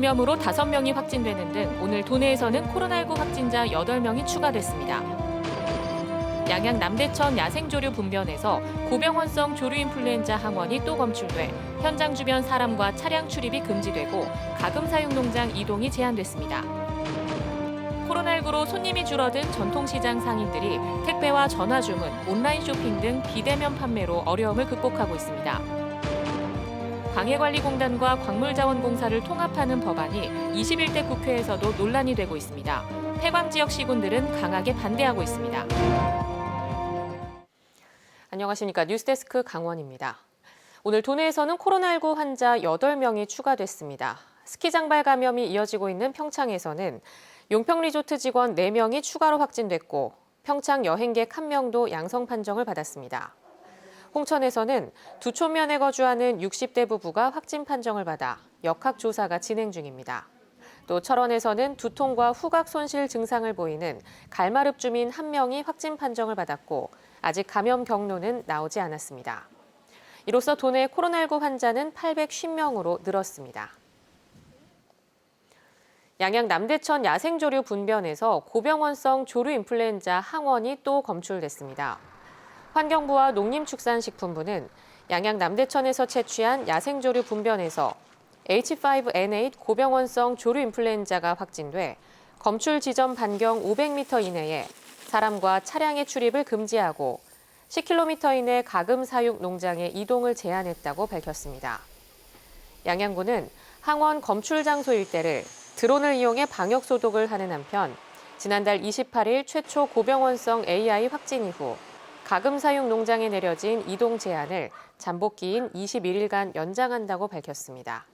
감염으로 5명이 확진되는 등 오늘 도내에서는 코로나19 확진자 8명이 추가됐습니다. 양양 남대천 야생조류 분변에서 고병원성 조류인플루엔자 항원이 또 검출돼 현장 주변 사람과 차량 출입이 금지되고 가금 사육 농장 이동이 제한됐습니다. 코로나19로 손님이 줄어든 전통시장 상인들이 택배와 전화 주문, 온라인 쇼핑 등 비대면 판매로 어려움을 극복하고 있습니다. 광해관리공단과 광물자원공사를 통합하는 법안이 21대 국회에서도 논란이 되고 있습니다. 해광 지역 시군들은 강하게 반대하고 있습니다. 안녕하십니까. 뉴스데스크 강원입니다. 오늘 도내에서는 코로나19 환자 8명이 추가됐습니다. 스키장 발 감염이 이어지고 있는 평창에서는 용평 리조트 직원 4명이 추가로 확진됐고 평창 여행객 1명도 양성 판정을 받았습니다. 홍천에서는 두촌면에 거주하는 60대 부부가 확진 판정을 받아 역학 조사가 진행 중입니다. 또 철원에서는 두통과 후각 손실 증상을 보이는 갈마릅 주민 1명이 확진 판정을 받았고 아직 감염 경로는 나오지 않았습니다. 이로써 도내 코로나19 환자는 850명으로 늘었습니다. 양양 남대천 야생조류 분변에서 고병원성 조류 인플루엔자 항원이 또 검출됐습니다. 환경부와 농림축산식품부는 양양 남대천에서 채취한 야생조류 분변에서 H5N8 고병원성 조류 인플루엔자가 확진돼 검출 지점 반경 500m 이내에 사람과 차량의 출입을 금지하고 10km 이내 가금 사육 농장의 이동을 제한했다고 밝혔습니다. 양양군은 항원 검출 장소 일대를 드론을 이용해 방역 소독을 하는 한편 지난달 28일 최초 고병원성 AI 확진 이후 가금 사육 농장에 내려진 이동 제한을 잠복기인 21일간 연장한다고 밝혔습니다.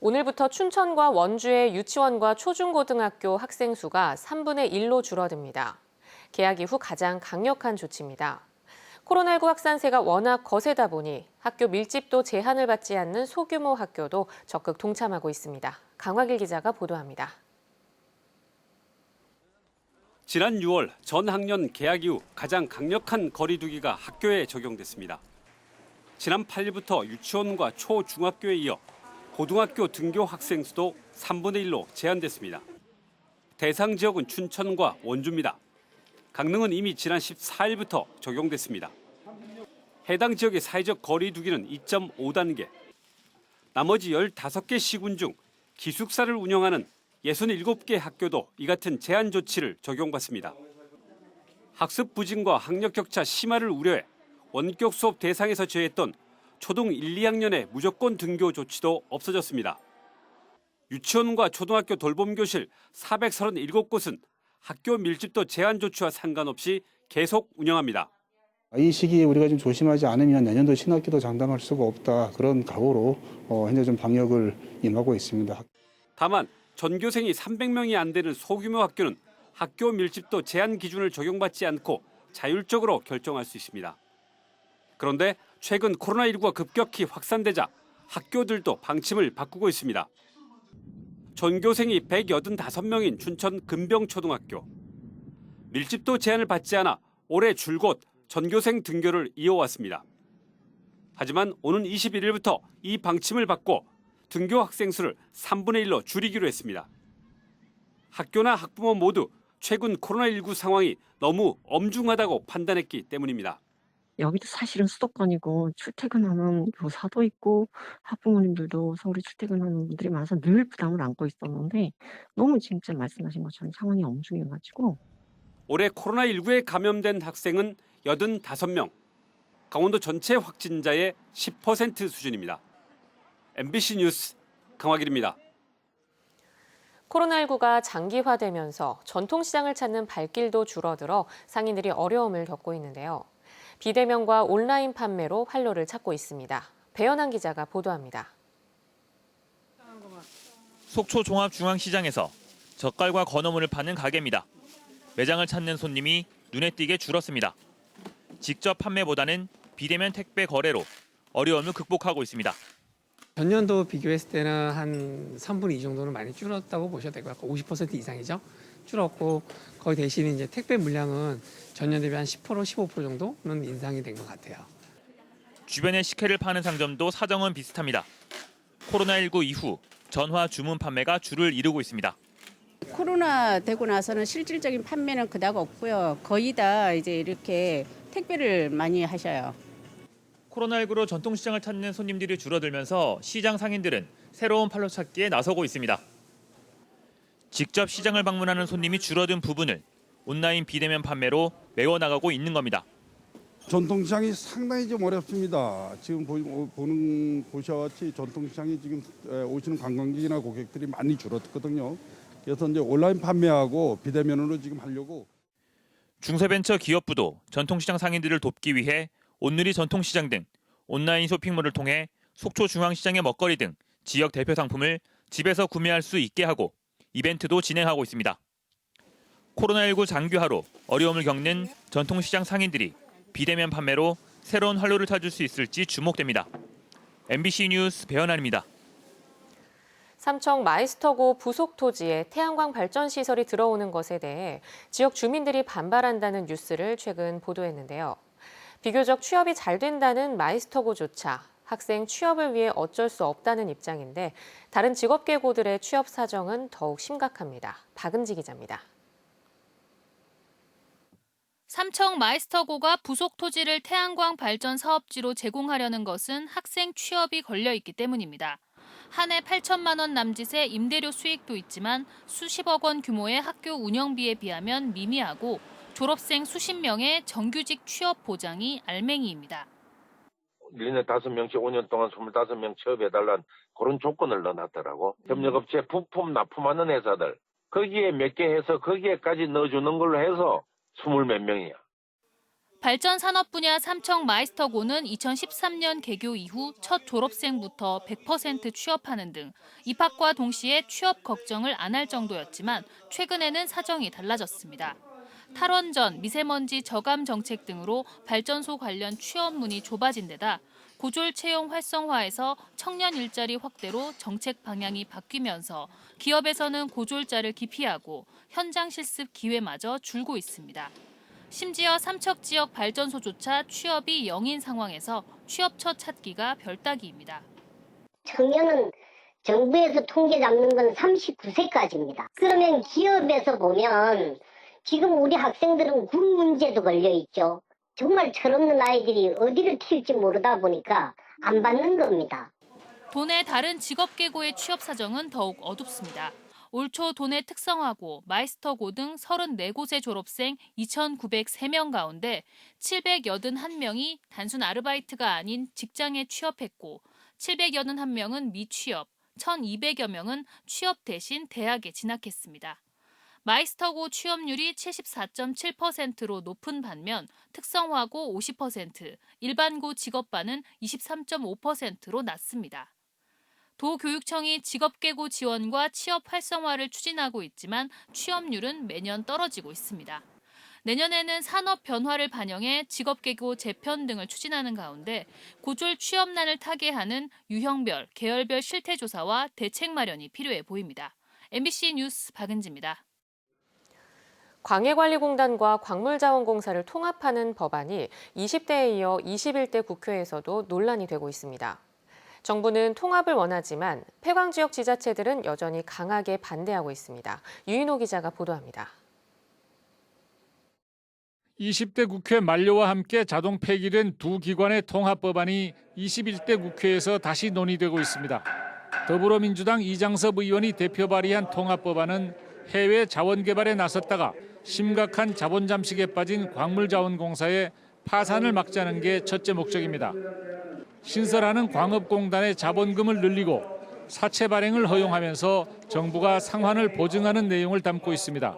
오늘부터 춘천과 원주의 유치원과 초중고등학교 학생 수가 3분의 1로 줄어듭니다. 개학 이후 가장 강력한 조치입니다. 코로나19 확산세가 워낙 거세다 보니 학교 밀집도 제한을 받지 않는 소규모 학교도 적극 동참하고 있습니다. 강화길 기자가 보도합니다. 지난 6월 전 학년 개학 이후 가장 강력한 거리두기가 학교에 적용됐습니다. 지난 8일부터 유치원과 초, 중학교에 이어 고등학교 등교 학생 수도 3분의 1로 제한됐습니다. 대상 지역은 춘천과 원주입니다. 강릉은 이미 지난 14일부터 적용됐습니다. 해당 지역의 사회적 거리두기는 2.5단계. 나머지 15개 시군 중 기숙사를 운영하는 67개 학교도 이 같은 제한 조치를 적용받습니다. 학습 부진과 학력 격차 심화를 우려해 원격 수업 대상에서 제외했던 초등 1, 2학년의 무조건 등교 조치도 없어졌습니다. 유치원과 초등학교 돌봄교실 437곳은 학교 밀집도 제한 조치와 상관없이 계속 운영합니다. 이 시기에 우리가 좀 조심하지 않으면 내년도 신학기도 장담할 수가 없다. 그런 각오로 어, 현재 좀 방역을 임하고 있습니다. 다만 전교생이 300명이 안 되는 소규모 학교는 학교 밀집도 제한 기준을 적용받지 않고 자율적으로 결정할 수 있습니다. 그런데 최근 코로나19가 급격히 확산되자 학교들도 방침을 바꾸고 있습니다. 전교생이 185명인 춘천 금병초등학교. 밀집도 제한을 받지 않아 올해 줄곧 전교생 등교를 이어왔습니다. 하지만 오는 21일부터 이 방침을 바꿔 등교 학생 수를 3분의 1로 줄이기로 했습니다. 학교나 학부모 모두 최근 코로나19 상황이 너무 엄중하다고 판단했기 때문입니다. 여기도 사실은 수도권이고 출퇴근하는 교사도 있고 학부모님들도 서울에 출퇴근하는 분들이 많아서 늘 부담을 안고 있었는데 너무 진짜 말씀하신 것처럼 상황이 엄중해가지고 올해 코로나19에 감염된 학생은 85명, 강원도 전체 확진자의 10% 수준입니다. MBC 뉴스 강화길입니다. 코로나19가 장기화되면서 전통시장을 찾는 발길도 줄어들어 상인들이 어려움을 겪고 있는데요. 비대면과 온라인 판매로 활로를 찾고 있습니다. 배연한 기자가 보도합니다. 속초 종합중앙시장에서 젓갈과 건어물을 파는 가게입니다. 매장을 찾는 손님이 눈에 띄게 줄었습니다. 직접 판매보다는 비대면 택배 거래로 어려움을 극복하고 있습니다. 전년도 비교했을 때는 한 3분의 2 정도는 많이 줄었다고 보셔도 될 것 같고 50% 이상이죠. 줄었고 거의 대신 이제 택배 물량은 전년 대비 한 10% 15% 정도는 인상이 된 것 같아요. 주변에 식혜를 파는 상점도 사정은 비슷합니다. 코로나19 이후 전화 주문 판매가 줄을 이루고 있습니다. 코로나 되고 나서는 실질적인 판매는 그다가 없고요. 거의 다 이제 이렇게 택배를 많이 하셔요. 코로나19로 전통시장을 찾는 손님들이 줄어들면서 시장 상인들은 새로운 팔로 찾기에 나서고 있습니다. 직접 시장을 방문하는 손님이 줄어든 부분을 온라인 비대면 판매로 메워나가고 있는 겁니다. 전통시장이 상당히 좀 어렵습니다. 지금 보, 는 보시와 같이 전통시장이 지금 에, 오시는 관광객이나 고객들이 많이 줄었거든요. 그래서 이제 온라인 판매하고 비대면으로 지금 하려고 중소벤처 기업부도 전통시장 상인들을 돕기 위해 온누리 전통시장 등 온라인 쇼핑몰을 통해 속초 중앙시장의 먹거리 등 지역 대표 상품을 집에서 구매할 수 있게 하고 이벤트도 진행하고 있습니다. 코로나19 장기화로 어려움을 겪는 전통시장 상인들이 비대면 판매로 새로운 활로를 찾을 수 있을지 주목됩니다. MBC 뉴스 배현환입니다. 삼청 마이스터고 부속 토지에 태양광 발전 시설이 들어오는 것에 대해 지역 주민들이 반발한다는 뉴스를 최근 보도했는데요. 비교적 취업이 잘 된다는 마이스터고조차 학생 취업을 위해 어쩔 수 없다는 입장인데 다른 직업계고들의 취업 사정은 더욱 심각합니다. 박은지 기자입니다. 삼청 마이스터고가 부속 토지를 태양광 발전 사업지로 제공하려는 것은 학생 취업이 걸려 있기 때문입니다. 한 해 8천만 원 남짓의 임대료 수익도 있지만 수십억 원 규모의 학교 운영비에 비하면 미미하고 졸업생 수십 명의 정규직 취업 보장이 알맹이입니다. 1년에 5명씩 5년 동안 25명 취업해달라는 그런 조건을 넣어놨더라고. 협력업체 부품 납품하는 회사들. 거기에 몇 개 해서 거기에까지 넣어주는 걸로 해서 20 몇 명이야. 발전 산업 분야 삼청 마이스터고는 2013년 개교 이후 첫 졸업생부터 100% 취업하는 등 입학과 동시에 취업 걱정을 안 할 정도였지만 최근에는 사정이 달라졌습니다. 탈원전, 미세먼지 저감 정책 등으로 발전소 관련 취업문이 좁아진 데다 고졸 채용 활성화에서 청년 일자리 확대로 정책 방향이 바뀌면서 기업에서는 고졸자를 기피하고 현장 실습 기회마저 줄고 있습니다. 심지어 삼척 지역 발전소조차 취업이 0인 상황에서 취업처 찾기가 별따기입니다. 청년은 정부에서 통계 잡는 건 39세까지입니다. 그러면 기업에서 보면 지금 우리 학생들은 군 문제도 걸려 있죠. 정말 철없는 아이들이 어디를 튈지 모르다 보니까 안 받는 겁니다. 도내 다른 직업계고의 취업 사정은 더욱 어둡습니다. 올초 도내 특성화고, 마이스터고 등 34곳의 졸업생 2,903명 가운데 781명이 단순 아르바이트가 아닌 직장에 취업했고, 781명은 미취업, 1,200여 명은 취업 대신 대학에 진학했습니다. 마이스터고 취업률이 74.7%로 높은 반면 특성화고 50%, 일반고 직업반은 23.5%로 낮습니다. 도교육청이 직업계고 지원과 취업 활성화를 추진하고 있지만 취업률은 매년 떨어지고 있습니다. 내년에는 산업 변화를 반영해 직업계고 재편 등을 추진하는 가운데 고졸 취업난을 타개하는 유형별, 계열별 실태조사와 대책 마련이 필요해 보입니다. MBC 뉴스 박은지입니다. 광해관리공단과 광물자원공사를 통합하는 법안이 20대에 이어 21대 국회에서도 논란이 되고 있습니다. 정부는 통합을 원하지만 폐광 지역 지자체들은 여전히 강하게 반대하고 있습니다. 유인호 기자가 보도합니다. 20대 국회 만료와 함께 자동 폐기된 두 기관의 통합 법안이 21대 국회에서 다시 논의되고 있습니다. 더불어민주당 이장섭 의원이 대표 발의한 통합 법안은 해외 자원 개발에 나섰다가 심각한 자본 잠식에 빠진 광물자원공사의 파산을 막자는 게 첫째 목적입니다. 신설하는 광업공단의 자본금을 늘리고 사채 발행을 허용하면서 정부가 상환을 보증하는 내용을 담고 있습니다.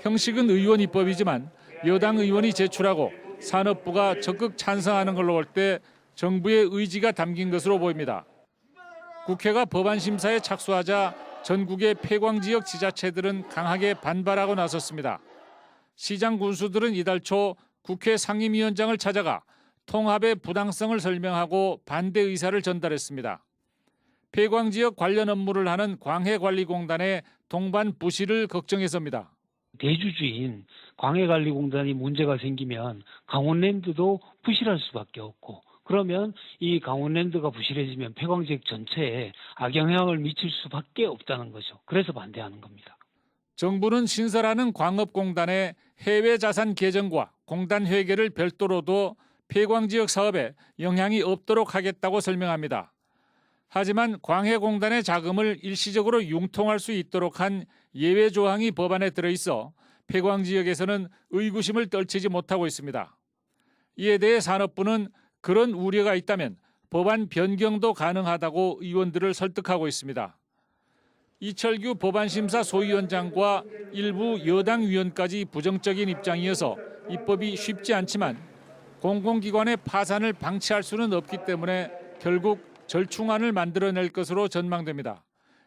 형식은 의원 입법이지만 여당 의원이 제출하고 산업부가 적극 찬성하는 걸로 볼 때 정부의 의지가 담긴 것으로 보입니다. 국회가 법안 심사에 착수하자 전국의 폐광 지역 지자체들은 강하게 반발하고 나섰습니다. 시장 군수들은 이달 초 국회 상임위원장을 찾아가 통합의 부당성을 설명하고 반대 의사를 전달했습니다. 폐광 지역 관련 업무를 하는 광해관리공단의 동반 부실을 걱정해서입니다. 대주주인 광해관리공단이 문제가 생기면 강원랜드도 부실할 수밖에 없고 그러면 이 강원랜드가 부실해지면 폐광 지역 전체에 악영향을 미칠 수밖에 없다는 거죠. 그래서 반대하는 겁니다. 정부는 신설하는 광업공단의 해외 자산 계정과 공단 회계를 별도로 둬 폐광 지역 사업에 영향이 없도록 하겠다고 설명합니다. 하지만 광해공단의 자금을 일시적으로 융통할 수 있도록 한 예외 조항이 법안에 들어 있어 폐광 지역에서는 의구심을 떨치지 못하고 있습니다. 이에 대해 산업부는 그런 우려가 있다면 법안 변경도 가능하다고 의원들을 설득하고 있습니다. 이철규 법안심사 소위원장과 일부 여당 위원까지 부정적인 입장이어서 입법이 쉽지 않지만 공공기관의 파산을 방치할 수는 없기 때문에 결국 절충안을 만들어낼 것으로 전망됩니다.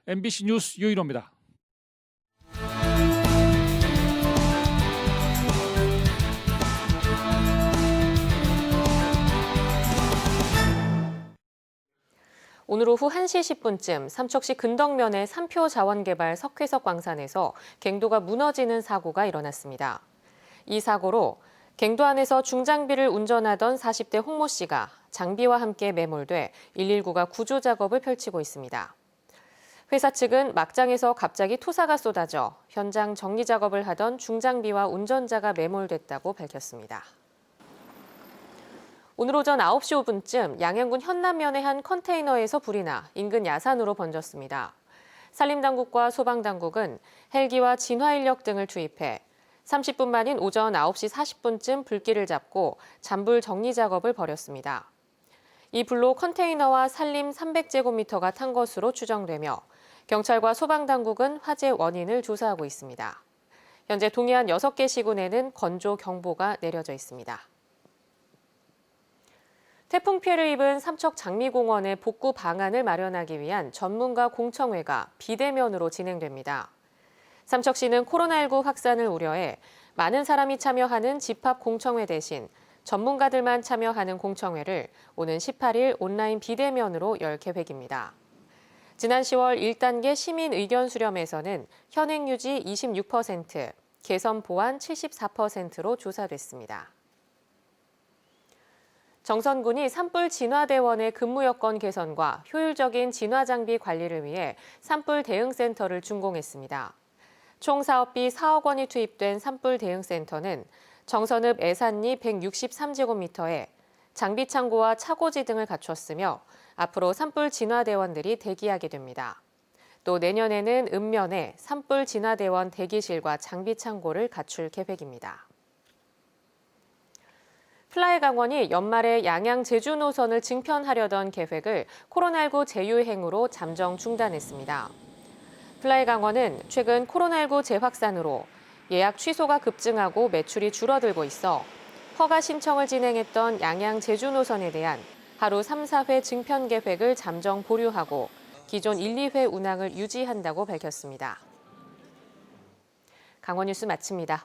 MBC 뉴스 유일호입니다. 오늘 오후 1시 10분쯤 삼척시 근덕면의 삼표 자원개발 석회석 광산에서 갱도가 무너지는 사고가 일어났습니다. 이 사고로 갱도 안에서 중장비를 운전하던 40대 홍모 씨가 장비와 함께 매몰돼 119가 구조 작업을 펼치고 있습니다. 회사 측은 막장에서 갑자기 토사가 쏟아져 현장 정리 작업을 하던 중장비와 운전자가 매몰됐다고 밝혔습니다. 오늘 오전 9시 5분쯤 양양군 현남면의 한 컨테이너에서 불이 나 인근 야산으로 번졌습니다. 산림당국과 소방당국은 헬기와 진화인력 등을 투입해 30분 만인 오전 9시 40분쯤 불길을 잡고 잔불 정리 작업을 벌였습니다. 이 불로 컨테이너와 산림 300제곱미터가 탄 것으로 추정되며 경찰과 소방당국은 화재 원인을 조사하고 있습니다. 현재 동해안 6개 시군에는 건조 경보가 내려져 있습니다. 태풍 피해를 입은 삼척 장미공원의 복구 방안을 마련하기 위한 전문가 공청회가 비대면으로 진행됩니다. 삼척시는 코로나19 확산을 우려해 많은 사람이 참여하는 집합 공청회 대신 전문가들만 참여하는 공청회를 오는 18일 온라인 비대면으로 열 계획입니다. 지난 10월 1단계 시민 의견 수렴에서는 현행 유지 26%, 개선 보완 74%로 조사됐습니다. 정선군이 산불 진화대원의 근무 여건 개선과 효율적인 진화 장비 관리를 위해 산불 대응센터를 준공했습니다. 총 사업비 4억 원이 투입된 산불 대응센터는 정선읍 애산리 163제곱미터에 장비 창고와 차고지 등을 갖췄으며 앞으로 산불 진화대원들이 대기하게 됩니다. 또 내년에는 읍면에 산불 진화대원 대기실과 장비 창고를 갖출 계획입니다. 플라이 강원이 연말에 양양 제주 노선을 증편하려던 계획을 코로나19 재유행으로 잠정 중단했습니다. 플라이 강원은 최근 코로나19 재확산으로 예약 취소가 급증하고 매출이 줄어들고 있어 허가 신청을 진행했던 양양 제주 노선에 대한 하루 3, 4회 증편 계획을 잠정 보류하고 기존 1, 2회 운항을 유지한다고 밝혔습니다. 강원 뉴스 마칩니다.